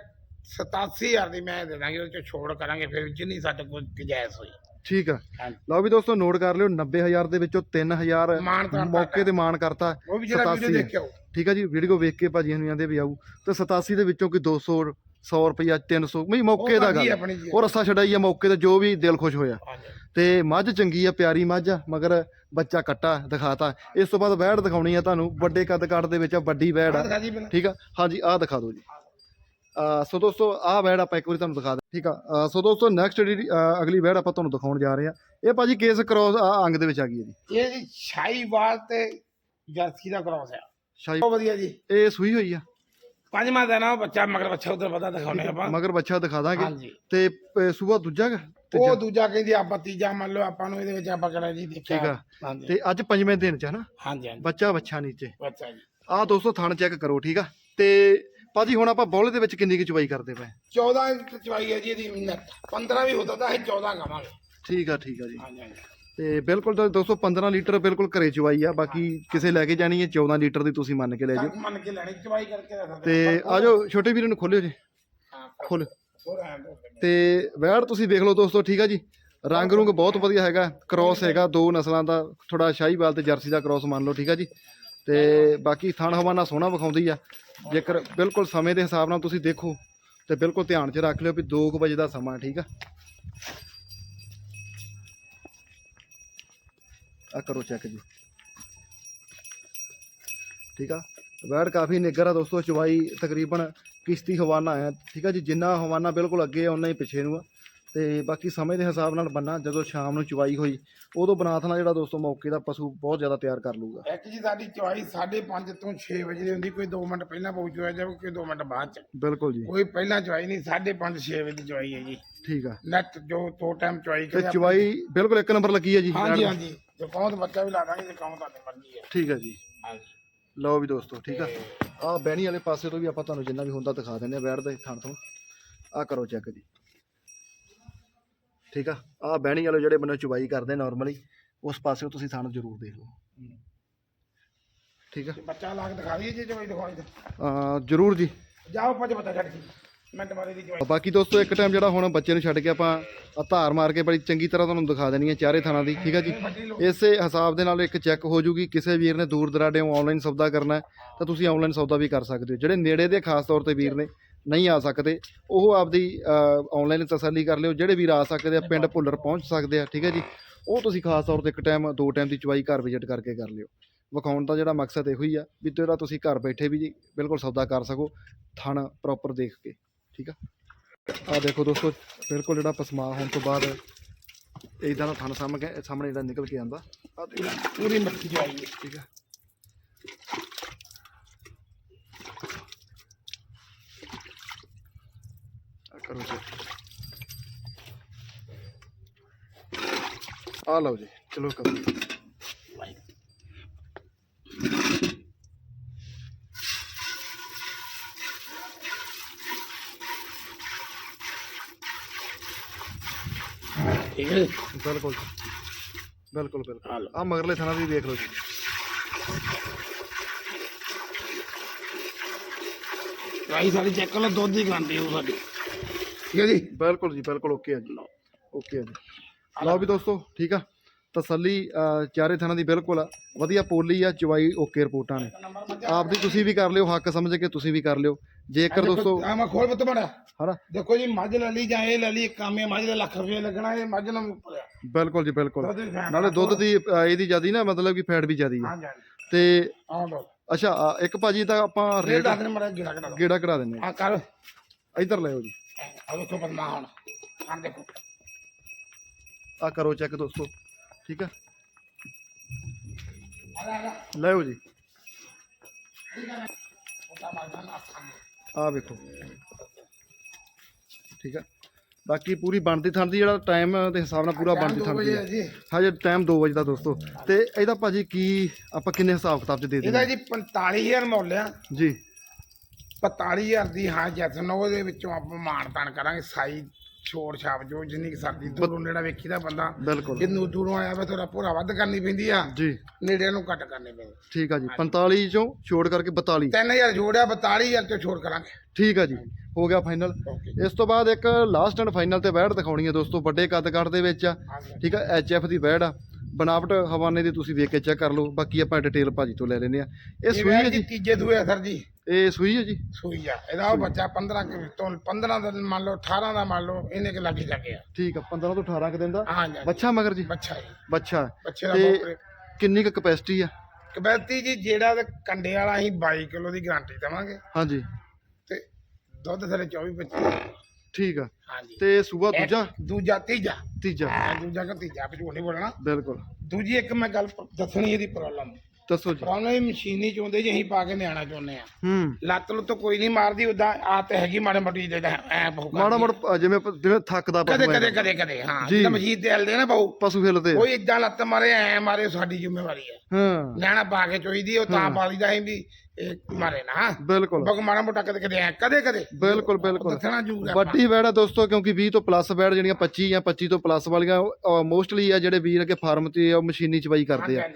87000 ਦੀ ਮੈਂ ਦੇ ਦਾਂਗੇ ਉਹਦੇ ਚੋਂ ਛੋੜ ਕਰਾਂਗੇ ਫਿਰ ਜਿੰਨੀ ਸਾਡੇ ਕੋਲ ਗੁੰਜਾਇਸ਼ ਹੋਈ। ਠੀਕ ਆ। ਹਾਂਜੀ। ਲਓ ਵੀ ਦੋਸਤੋ ਨੋਟ ਕਰ ਲਿਓ 90000 ਦੇ ਵਿੱਚੋਂ 3000 ਮਾਣ ਤਾਣ ਮੌਕੇ ਤੇ ਮਾਨ ਕਰਤਾ ਉਹ ਵੀ ਜਿਹੜਾ ਵੀਡੀਓ 87 ਦੇਖਿਓ ਠੀਕ ਆ ਜੀ ਵੀਡੀਓ ਵੇਖ ਕੇ ਭਾਜੀ ਨੂੰ ਜਾਂਦੇ ਵੀ ਆਊ। ਤੇ 87 ਦੇ ਵਿੱਚੋਂ ਕੋਈ 200 100 ਰੁਪਇਆ 300 ਨਹੀਂ ਮੌਕੇ ਦਾ ਗੱਲ ਆਪਣੀ ਜੀ। ਉਹ ਰੱਸਾ ਛਡਾਈ ਆ ਮੌਕੇ ਤੇ ਜੋ ਵੀ ਦਿਲ ਖੁਸ਼ ਹੋਇਆ। ਹਾਂਜੀ। ਤੇ ਮੱਝ ਚੰਗੀ ਆ ਪਿਆਰੀ ਮੱਝ ਆ ਮਗਰ ਬੱਚਾ ਕੱਟਾ ਦਿਖਾਤਾ। ਇਸ ਤੋਂ ਬਾਅਦ ਵੈੜ ਦਿਖਾਉਣੀ ਆ ਤੁਹਾਨੂੰ ਵੱਡੇ ਕੱਦ ਕੱਟ ਦੇ ਵਿੱਚ ਆ ਵੱਡੀ ਵੈੜ ਆ। ਠੀਕ ਆ? ਹਾਂਜੀ ਆਹ ਦਿਖਾ ਦਿਓ ਜੀ। ਸੋ ਦੋਸਤੋ ਆਹ ਵੈੜ ਆਪਾਂ ਇੱਕ ਵਾਰੀ ਤੁਹਾਨੂੰ ਦਿਖਾ ਦੇ ਠੀਕ ਆ? ਸੋ ਦੋਸਤੋ ਨੈਕਸਟ ਜਿਹੜੀ ਅਗਲੀ ਵੈੜ ਆਪਾਂ ਤੁਹਾਨੂੰ ਦਿਖਾਉਣ ਜਾ ਰਹੇ ਆ। ਇਹ ਭਾਜੀ ਕੇਸ ਕ੍ਰੋਸ ਅੰਗ ਦੇ ਵਿੱਚ ਆ ਗਈ ਹੈ ਜੀ। ਇਹ ਜੀ ਸ਼ਾਹੀਵਾਲ ਤੇ ਜਰਸੀ ਦਾ ਕ੍ਰਾਸ ਆ। ਸ਼ਾਹੀ ਬਹੁਤ ਵਧੀਆ ਜੀ। ਇਹ ਸੂਈ ਹੋਈ ਆ। ਪੰਜਵਾਂ ਦਿਨ ਆ ਬੱਚਾ ਮਗਰ ਬੱਚਾ ਉਧਰ ਪਤਾ ਦਿਖਾਉਣੇ ਆਪਾਂ। ਮਗਰ ਬੱਚਾ ਦਿਖਾ ਦਾਂਗੇ। ਤੇ ਸੂਆ ਦੂਜਾ? ਉਹ ਦੂਜਾ ਕਹਿੰਦੀ ਆਪਾਂ ਤੀਜਾ ਮੰਨ ਲਓ ਆਪਾਂ ਨੂੰ ਇਹਦੇ ਵਿੱਚ ਆਪਾਂ ਕਿਹੜਾ ਜੀ ਦੇਖਿਆ। ਠੀਕ ਆ। ਹਾਂਜੀ। ਤੇ ਅੱਜ ਪੰਜਵੇਂ ਦਿਨ ਚ ਹਨਾ ਹਾਂਜੀ ਹਾਂਜੀ। ਬੱਚਾ ਬੱਚਾ ਨੀਚੇ। ਬੱਚਾ ਜੀ। ਆਹ ਦੋਸਤੋ ਥਣ ਚੈੱਕ ਕਰੋ ਠੀਕ ਆ? ਤੇ ਭਾਜੀ ਹੁਣ ਆਪਾਂ ਬੌਲੇ ਦੇ ਵਿੱਚ ਕਿੰਨੀ ਕੁ ਚਵਾਈ ਕਰਦੇ ਪਏ? 14 ਇੰਚ ਚਵਾਈ ਹੈ ਜੀ ਇਹਦੀ ਮਿਹਨਤ 15 ਵੀ ਹੁੰਦਾ ਤਾਂ ਅਸੀਂ 14 ਕਵਾਂਗੇ ਠੀਕ ਆ ਠੀਕ ਆ ਜੀ। ਹਾਂਜੀ ਹਾਂਜੀ। ਤੇ ਬਿਲਕੁਲ ਤਾਂ ਦੋਸਤੋ 15 ਲੀਟਰ ਬਿਲਕੁਲ ਘਰੇ ਚਵਾਈ ਆ। ਬਾਕੀ ਕਿਸੇ ਲੈ ਕੇ ਜਾਣੀ ਹੈ 14 ਲੀਟਰ ਦੀ ਤੁਸੀਂ ਮੰਨ ਕੇ ਲੈ ਜਾਓ। ਮੰਨ ਕੇ ਲੈਣੀ ਚਵਾਈ ਕਰਕੇ ਤੇ ਆਜੋ ਛੋਟੇ ਵੀਰ ਨੂੰ ਖੋਲਿਓ ਜੀ। ਹਾਂ ਖੋਲ ਆਂ ਤੇ ਵੈੜ, ਤੁਸੀਂ ਦੇਖ ਲਓ ਦੋਸਤੋ, ਠੀਕ ਆ ਜੀ? ਰੰਗ ਰੁੰਗ ਬਹੁਤ ਵਧੀਆ ਹੈਗਾ ਕ੍ਰੋਸ ਹੈਗਾ, ਦੋ ਨਸਲਾਂ ਦਾ ਥੋੜਾ ਸ਼ਾਹੀਵਾਲ ਤੇ ਜਰਸੀ ਦਾ ਕ੍ਰੋਸ ਮੰਨ ਲਓ, ਠੀਕ ਆ ਜੀ? ਤੇ ਬਾਕੀ ਥਣ ਹਵਾਨਾ ਸੋਹਣਾ ਵਿਖਾਉਂਦੀ ਆ। ਜੇਕਰ ਬਿਲਕੁਲ ਸਮੇਂ ਦੇ ਹਿਸਾਬ ਨਾਲ ਤੁਸੀਂ ਦੇਖੋ, ਤੇ ਬਿਲਕੁਲ ਧਿਆਨ 'ਚ ਰੱਖ ਲਿਓ ਵੀ 2 ਵਜੇ ਦਾ ਸਮਾਂ, ਠੀਕ ਆ? ਆ ਕਰੋ ਚੈੱਕ ਜੀ। ਠੀਕ ਆ? ਵੈੜ, ਕਾਫੀ ਨਿੱਗਰ ਆ ਦੋਸਤੋ ਚਵਾਈ ਤਕਰੀਬਨ ਕਿਸ਼ਤੀ ਹਵਾਨਾ ਹੈ ਠੀਕ ਆ ਜੀ ਜਿੰਨਾ ਹਵਾਨਾ ਬਿਲਕੁਲ ਅੱਗੇ ਆ ਉਨਾ ਹੀ ਪਿੱਛੇ ਨੂੰ ਆ। ਤੇ ਬਾਕੀ ਸਮੇਂ ਦੇ ਹਿਸਾਬ ਨਾਲ ਬੰਨਾ ਜਦੋਂ ਸ਼ਾਮ ਨੂੰ ਚਵਾਈ ਹੋਈ ਉਦੋਂ ਬਨਾਥਣਾ ਜਿਹੜਾ ਦੋਸਤੋ ਮੌਕੇ ਦਾ ਪਸ਼ੂ ਬਹੁਤ ਜ਼ਿਆਦਾ ਤਿਆਰ ਕਰ ਲੂਗਾ ਇੱਕ ਜੀ ਸਾਡੀ ਚਵਾਈ 5:30 ਤੋਂ 6 ਵਜੇ ਦੀ ਹੁੰਦੀ ਕੋਈ 2 ਮਿੰਟ ਪਹਿਲਾਂ ਪਹੁੰਚ ਜਾਵੇ ਜਾਂ ਕੋਈ 2 ਮਿੰਟ ਬਾਅਦ ਚ। ਬਿਲਕੁਲ ਜੀ। ਕੋਈ ਪਹਿਲਾਂ ਚਵਾਈ ਨਹੀਂ 5:30 6 ਵਜੇ ਦੀ ਚਵਾਈ ਹੈ ਜੀ। ਠੀਕ ਆ। ਨੈਟ ਜੋ ਦੋ ਟਾਈਮ ਚਵਾਈ ਤੇ ਕਰੇ ਚਵਾਈ ਬਿਲਕੁਲ ਇੱਕ ਨੰਬਰ ਲੱਗੀ ਹੈ ਜੀ। ਹਾਂਜੀ ਹਾਂਜੀ। ਤਾਂ ਬੱਚਾ ਵੀ ਲਾ ਦਾਂਗੇ ਜੇ ਕਹੋ ਤੁਹਾਡੀ ਮਰਜ਼ੀ ਹੈ। ਠੀਕ ਆ ਜੀ। ਹਾਂਜੀ। ਲਓ ਵੀ ਦੋਸਤੋ ਠੀਕ ਆ? ਆ ਬਹਿਣੀ ਵਾਲੇ ਪਾਸੇ ਤੋਂ ਵੀ ਆਪਾਂ ਤੁਹਾਨੂੰ ਜਿੰਨਾ ਵੀ ਹੁੰਦਾ ਦਿਖਾ ਦਿੰਦੇ ਆ ਬੈਠ ਦੇ ਥਣ ਤੋਂ ਆ ਕਰੋ ਚੈੱਕ ਜੀ। ਠੀਕ ਆ? ਆ ਬਹਿਣੀ ਵਾਲੇ ਜਿਹੜੇ ਬੰਦੇ ਚੁਬਾਈ ਕਰਦੇ ਨਾਰਮਲੀ ਉਸ ਪਾਸੇ ਤੁਸੀਂ ਥਣ ਜ਼ਰੂਰ ਦੇਖ ਲਓ। ਠੀਕ ਆ? ਬੱਚਾ ਲਾ ਕੇ ਦਿਖਾ ਦਈਏ ਜੇ ਚਵਾਈ ਦਿਖਾਈ ਤਾਂ। ਆ ਜ਼ਰੂਰ ਜੀ। ਜਾਓ ਪੰਜ ਬੱਚਾ ਛੱਡ ਕੇ। ਮਿੰਟ ਮਾਰੇ ਦੀ ਚਵਾਈ ਬਾਕੀ ਦੋਸਤੋ ਇੱਕ ਟਾਈਮ ਜਿਹੜਾ ਹੁਣ ਬੱਚੇ ਨੂੰ ਛੱਡ ਕੇ ਆਪਾਂ ਧਾਰ ਮਾਰ ਕੇ ਬੜੀ ਚੰਗੀ ਤਰ੍ਹਾਂ ਤੁਹਾਨੂੰ ਦਿਖਾ ਦੇਣੀ ਹੈ ਚਾਰੇ ਥਾਣਾ ਦੀ ਠੀਕ ਆ ਜੀ? ਇਸੇ ਹਿਸਾਬ ਦੇ ਨਾਲ ਇੱਕ ਚੈੱਕ ਹੋ ਜੂਗੀ ਕਿਸੇ ਵੀਰ ਨੇ ਦੂਰ ਦਰਾਡੇੋਂ ਆਨਲਾਈਨ ਸੌਦਾ ਕਰਨਾ ਹੈ ਤਾਂ ਤੁਸੀਂ ਆਨਲਾਈਨ ਸੌਦਾ ਵੀ ਕਰ ਸਕਦੇ ਹੋ। ਜਿਹੜੇ ਨੇੜੇ ਦੇ ਖਾਸ ਤੌਰ ਤੇ ਵੀਰ ਨੇ ਨਹੀਂ ਆ ਸਕਦੇ ਉਹ ਆਪਦੀ ਆਨਲਾਈਨ ਤਸੱਲੀ ਕਰ ਲਿਓ। ਜਿਹੜੇ ਵੀਰ ਆ ਸਕਦੇ ਆ ਪਿੰਡ ਭੁੱਲਰ ਪਹੁੰਚ ਸਕਦੇ ਆ ਠੀਕ ਹੈ ਜੀ? ਉਹ ਤੁਸੀਂ ਖਾਸ ਤੌਰ ਤੇ ਇੱਕ ਟਾਈਮ ਦੋ ਟਾਈਮ ਦੀ ਚਵਾਈ ਘਰ ਵਿਜ਼ਿਟ ਕਰਕੇ ਕਰ ਲਿਓ। ਵਿਖਾਉਣ ਦਾ ਜਿਹੜਾ ਮਕਸਦ ਇਹੋ ਹੀ ਆ ਵੀ ਜਿਹੜਾ ਤੁਸੀਂ ਘਰ ਬੈਠੇ ਵੀ ਜੀ ਬਿਲਕੁਲ ਸੌਦਾ ਕਰ ਸਕੋ ਥਣ ਪ੍ਰੋਪਰ ਦੇਖ ਕੇ। ਠੀਕ ਆ? ਆ ਦੇਖੋ ਦੋਸਤੋ, ਬਿਲਕੁਲ ਜਿਹੜਾ ਪਸਮਾ ਹੋਣ ਤੋਂ ਬਾਅਦ ਇਦਾਂ ਦਾ ਥਣ ਸਾਹਮਣੇ ਸਾਹਮਣੇ ਜਿਹੜਾ ਨਿਕਲ ਕੇ ਆਂਦਾ ਆ ਪੂਰੀ ਮੱਛੀ ਜਾਈ ਹੈ, ਠੀਕ ਆ? ਆ ਕਰੋ ਜੀ। ਆ ਲਓ ਜੀ, ਚਲੋ ਕਰੋ। ਠੀਕ ਹੈ ਬਿਲਕੁਲ। ਬਿਲਕੁਲ ਬਿਲਕੁਲ। ਆ ਲਓ। ਆ ਮਗਰਲੇ ਥਾਣਾ ਵੀ ਦੇਖ ਲਓ ਜੀ। ਰਾਈ ਸਾਡੀ ਚੈੱਕ ਕਰ ਲਓ ਦੁੱਧ ਦੀ ਗਾਰੰਟੀ ਹੋ ਸਾਡੀ। ਠੀਕ ਹੈ ਜੀ? ਬਿਲਕੁਲ ਜੀ ਬਿਲਕੁਲ ਓਕੇ ਆ ਜੀ। ਓਕੇ ਆ ਜੀ। ਲਓ। ਵੀ ਦੋਸਤੋ ਠੀਕ ਆ? ਤਸੱਲੀ ਚਾਰੇ ਥਾਣਾ ਦੀ ਬਿਲਕੁਲ ਆ। ਵਧੀਆ ਪੋਲੀ ਆ ਚਵਾਈ ਓਕੇ ਰਿਪੋਰਟਾਂ ਨੇ। ਆਪਦੀ ਤੁਸੀਂ ਵੀ ਕਰ ਲਿਓ ਹੱਕ ਸਮਝ ਕੇ ਤੁਸੀਂ ਵੀ ਕਰ ਲਿਓ। ਜੇਕਰ ਦੋਸਤੋ ਆ ਮੈਂ ਖੋਲ ਬੱਤ ਬੜਾ ਹਨਾ? ਦੇਖੋ ਜੀ ਮੱਝ ਲੈ ਲਈ ਜਾਂ ਇਹ ਲੈ ਲਈ ਕੰਮ ਮੱਝ ਦਾ ਲੱਖ ਰੁਪਏ ਲੱਗਣਾ ਇਹ ਮੱਝ ਨੂੰ ਉੱਪਰ ਆ ਬਿਲਕੁਲ ਜੀ ਬਿਲਕੁਲ। ਨਾਲੇ ਦੁੱਧ ਦੀ ਇਹਦੀ ਜਿਆਦੀ ਨਾ ਮਤਲਬ ਕਿ ਫੈਟ ਵੀ ਜਿਆਦੀ ਹਾਂ ਤੇ ਅੱਛਾ ਇੱਕ ਭਾਜੀ ਤਾਂ ਆਪਾਂ ਰੇਟ ਗੇੜਾ ਕਢਾ ਦਿੰਨੇ ਆ। ਕਰ। ਇੱਧਰ ਲਿਓ ਜੀ। ਆ ਦੇਖੋ ਬਦਮਾ ਹੁਣ। ਆ ਦੇਖੋ। ਆ ਕਰੋ ਚੈੱਕ ਦੋਸਤੋ। ਠੀਕ ਲੈ। ਲਿਓ ਜੀ। ਆ ਵੇਖੋ। ਠੀਕ ਆ। ਬਾਕੀ ਪੂਰੀ ਬਣਦੀ ਥਣ ਦੀ ਜਿਹੜਾ ਟਾਈਮ ਦੇ ਹਿਸਾਬ ਨਾਲ ਪੂਰਾ ਬਣਦੀ ਥਣ ਦੀ ਜੀ। ਹਜੇ ਟਾਈਮ 2 ਵਜੇ ਦਾ ਦੋਸਤੋ। ਤੇ ਇਹਦਾ ਭਾਜੀ ਕੀ ਆਪਾਂ ਕਿੰਨੇ ਹਿਸਾਬ ਕਿਤਾਬ ਚ ਦੇ ਇਹਦਾ ਦਿੰਦੇ ਜੀ 45000 ਮੁੱਲ ਆ। ਜੀ। 45000 ਦੀ ਹਾਂ ਜੈਸਨ ਉਹਦੇ ਵਿੱਚੋਂ ਆਪਾਂ ਮਾਣ ਤਾਣ ਕਰਾਂਗੇ ਸਾਈ ਛੋੜ ਛਾਪ ਜੋ ਜਿੰਨੀ ਕਿ ਸਰਦੀ ਦੂਰੋਂ ਨੇੜਾ ਵੇਖੀਦਾ ਬੰਦਾ। ਬਿਲਕੁਲ। ਜਿੰਨੂੰ ਦੂਰੋਂ ਆਇਆ ਵਾ ਥੋੜਾ ਪੂਰਾ ਵੱਧ ਕਰਨੀ ਪੈਂਦੀ ਆ। ਜੀ। ਨੇੜੇ ਨੂੰ ਘੱਟ ਕਰਨੀ ਪੈਂਦੀ। ਠੀਕ ਆ ਜੀ। 45 ਚੋਂ ਛੋੜ ਕਰਕੇ 42 3000 ਜੋੜਿਆ 42000 ਤੇ ਛੋੜ ਕਰਾਂਗੇ। ਠੀਕ ਆ ਜੀ। ਹੋ ਗਿਆ ਫਾਈਨਲ। ਇਸ ਤੋਂ ਬਾਅਦ ਇੱਕ ਲਾਸਟ ਐਂਡ ਫਾਈਨਲ ਤੇ ਬੈੜ ਦਿਖਾਉਣੀ ਹੈ ਦੋਸਤੋ ਵੱਡੇ ਕੱਦ ਕੱਟ ਦੇ ਵਿੱਚ ਆ। ਠੀਕ ਆ ਐਚ ਐਫ ਦੀ ਬੈੜ ਆ। ਬਣਾਵਟ ਹਵਾਨੇ ਦੀ ਤੁਸੀਂ ਵੇਖ ਕੇ ਚੈੱਕ ਕਰ ਲਓ। ਬਾਕੀ ਆਪਾਂ ਡਿਟੇਲ ਭਾਜੀ ਤੋਂ ਲੈ ਲੈਨੇ ਆ। ਇਹ ਸੂਈ ਹੈ ਜੀ ਤੀਜੇ ਦੂਏ ਆ ਸਰ ਜੀ। ਇਹ ਸੂਈ ਹੈ ਜੀ? ਸੂਈ ਆ। ਇਹਦਾ ਉਹ ਬੱਚਾ 15 ਕੁ ਤੋਂ 15 ਦਾ ਮੰਨ ਲਓ 18 ਦਾ ਮੰਨ ਲਓ ਇਹਨੇ ਕਿ ਲੱਗ ਜਾ ਗਿਆ ਠੀਕ ਆ 15 ਤੋਂ 18 ਕ ਦਿਨ ਦਾ? ਹਾਂ ਜੀ ਬੱਚਾ ਮਗਰ ਜੀ? ਬੱਚਾ ਜੀ। ਬੱਚਾ। ਬੱਚੇ ਦਾ ਤੇ ਬਹੁਤ ਕਿੰਨੀ ਕੁ ਕਪੈਸਿਟੀ ਆ? ਕਬੈਤੀ ਜੀ ਜਿਹੜਾ ਤੇ ਕੰਡੇ ਵਾਲਾ ਅਸੀਂ 22 ਕਿਲੋ ਦੀ ਗਾਰੰਟੀ ਦੇਵਾਂਗੇ। ਹਾਂਜੀ। ਤੇ ਦੁੱਧ ਥਲੇ 24 25 ਠੀਕ ਆ। ਹਾਂਜੀ। ਤੇ ਸੂਆ ਦੂਜਾ? ਇੱਕ ਦੂਜਾ ਤੀਜਾ। ਤੀਜਾ। ਆ ਦੂਜਾ ਕਿ ਤੀਜਾ ਪਿਛੂ ਨਹੀਂ ਬੋਲਣਾ। ਬਿਲਕੁਲ। ਦੂਜੀ ਇੱਕ ਮੈਂ ਗੱਲ ਪ- ਦੱਸਣੀ ਇਹਦੀ ਪ੍ਰੋਬਲਮ ਦੱਸੋ ਜੀ। ਪ੍ਰੋਬਲਮ ਇਹ ਮਸ਼ੀਨੀ ਚਾਹੁੰਦੇ ਜੀ ਅਸੀਂ ਪਾ ਕੇ ਨਿਆਣਾ ਚਾਹੁੰਦੇ ਆ। ਹੂੰ। ਲੱਤ ਲੁੱਤ ਕੋਈ ਨਹੀਂ ਮਾਰਦੀ ਉਦਾਂ ਆ ਤੇ ਹੈਗੀ ਮਾੜੇ ਮੋਟੀ ਜਿਹੜਾ ਐ ਬਹੁ ਮਾੜਾ ਮੋੜ ਜਿਵੇਂ ਪ- ਜਿਵੇਂ ਥੱਕਦਾ ਕਦੇ ਕਦੇ। ਕਦੇ ਕਦੇ ਹਾਂ। ਜਿੱਦਾਂ ਮਸ਼ੀਨ ਤੇ ਹਲਦੇ ਨਾ ਬਹੁ। ਪਸ਼ੂ ਹਿੱਲਦੇ। ਕੋਈ ਇਦਾਂ ਲੱਤ ਮਾਰੇ ਐ ਮਾਰੇ ਸਾਡੀ ਜ਼ਿੰਮੇਵਾਰੀ ਹੈ ਹਾਂ। ਨਿਆਣਾ ਪਾ ਕੇ ਚੋਈਦੀ ਉਹ ਤਾਂ ਪਾਲੀਦਾ ਅਸੀਂ ਵੀ ਇਹ ਮਾਰੇ ਨਾ। ਬਿਲਕੁਲ। ਬਗ ਮਾੜਾ ਮੋਟਾ ਕਦੇ ਕਦੇ ਐ ਕਦੇ ਕਦੇ। ਬਿਲਕੁਲ ਬਿਲਕੁਲ। ਦੱਸਣਾ ਜੂਗਾ ਵੱਡੀ ਵੈੜ ਆ ਦੋਸਤੋ ਕਿਉਂਕਿ 20 ਤੋਂ ਪਲੱਸ ਵੈੜ ਜਿਹੜੀਆਂ 25 ਜਾਂ 25 ਤੋਂ ਪਲੱਸ ਵਾਲੀਆਂ ਮੋਸਟਲੀ ਆ ਜਿਹੜੇ ਵੀਰ ਅੱਗੇ ਫਾਰਮ ਤੇ ਉਹ ਮਸ਼ੀਨੀ ਚਵਾਈ ਕਰਦੇ ਆ।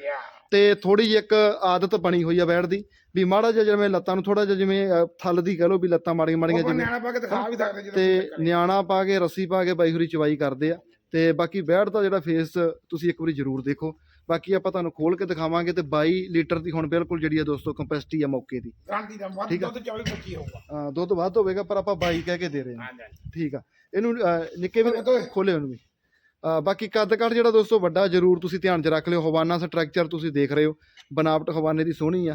ਤੇ ਥੋੜੀ ਜਿਹੀ ਇੱਕ ਆਦਤ ਬਣੀ ਹੋਈ ਆ ਵੈੜ ਦੀ ਵੀ ਮਾੜਾ ਜਿਹਾ ਜਿਵੇਂ ਲੱਤਾਂ ਨੂੰ ਥੋੜਾ ਜਿਹਾ ਜਿਵੇਂ ਅ, ਥੱਲ ਦੀ ਕਹ ਲਓ ਵੀ ਲੱਤਾਂ ਮਾੜੀਆਂ ਮਾੜੀਆਂ ਜਿਵੇਂ ਨਿਆਣਾ ਪਾ ਕੇ ਦਿਖਾ ਵੀ ਸਕਦੇ ਜਦੋਂ ਤੇ ਨਿਆਣਾ ਪਾ ਕੇ ਰੱਸੀ ਪਾ ਕੇ ਬਾਈ ਹੋਰੀ ਚਵਾਈ ਕਰਦੇ ਆ ਤੇ ਬਾਕੀ ਵੈੜ ਦਾ ਜਿਹੜਾ ਫੇਸ ਤੁਸੀਂ ਇੱਕ ਵਾਰੀ ਜ਼ਰੂਰ ਦੇਖੋ। ਬਾਕੀ ਆਪਾਂ ਤੁਹਾਨੂੰ ਖੋਲ ਕੇ ਦਿਖਾਵਾਂਗੇ ਤੇ 22 ਲੀਟਰ ਦੀ ਹੁਣ ਬਿਲਕੁਲ ਜਿਹੜੀ ਆ ਦੋਸਤੋ ਕੰਪੈਸਿਟੀ ਆ ਮੌਕੇ ਦੀ। ਗਾਂਧੀ ਦਾ ਵੱਧ ਠੀਕ ਆ। ਦੁੱਧ 24 25 ਹੋਊਗਾ। ਅ, ਦੁੱਧ ਵੱਧ ਹੋਵੇਗਾ ਪਰ ਆਪਾਂ 22 ਕਹਿ ਕੇ ਦੇ ਰਹੇ ਹਾਂ। ਠੀਕ ਆ। ਇਹਨੂੰ ਅ, ਨਿੱਕੇ ਵੀ ਖੋਲੇ ਉਹਨੂੰ ਵੀ। ਬਾਕੀ ਕੱਦ ਕੱਟ ਜਿਹੜਾ ਦੋਸਤੋ ਵੱਡਾ ਜ਼ਰੂਰ ਤੁਸੀਂ ਧਿਆਨ 'ਚ ਰੱਖ ਲਿਓ। ਹਵਾਨਾ ਸਟਰਕਚਰ ਤੁਸੀਂ ਦੇਖ ਰਹੇ ਹੋ। ਬਨਾਵਟ ਹਵਾਨੇ ਦੀ ਸੋਹਣੀ ਆ।